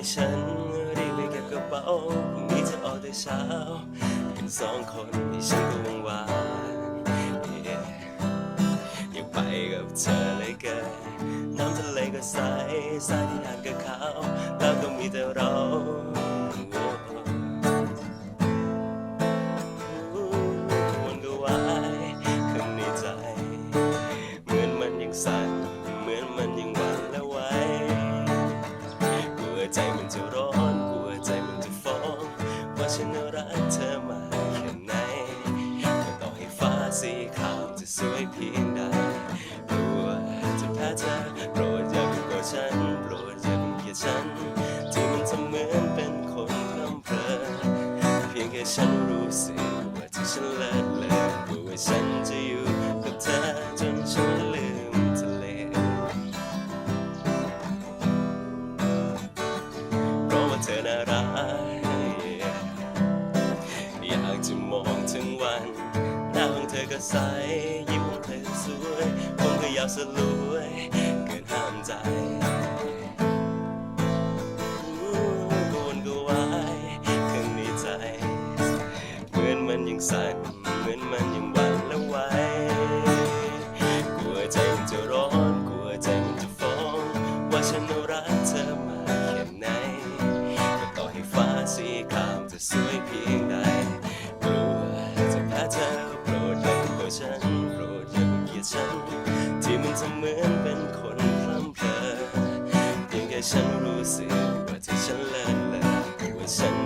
ให้ฉันรีบไปเก็บกระเป๋าพรุ่งนี้จะออกแต่เช้าเป็นสองคนที่ฉันก็หวังหวานอยากไปกับเธอเลยเกินน้ำทะเลก็ใสใสที่หาดก็ขาวแล้วก็มีแต่เรา ฉันรักเธอมากแค่ไหนก็ต่อให้ฟ้าสีขาวจะสวยเพียงใดกลัวจะแพ้เธอโปรดอย่าเป็นกับฉันโปรดอย่าเป็นเกียดฉันที่มันทำเหมือนเป็นคนพร่ำเพลอเพียงแค่ฉัน จะมองถึงวัน หน้าของเธอก็ใส ยิ้มของเธอสวยผมก็อยากสลวยเกินห้ามใจวนก็วายข้างในใจ เหมือนมันยังสั่นเหมือนมันยังหวั่นและไวกลัวใจมันจะร้อน กลัวใจมันจะฟ้อง ว่าฉันรักเธอ จะเหมือนเป็นคนพร่ำเพลอเพียงแค่ฉันรู้สึกว่าที่ฉันเลิศเลอว่าฉัน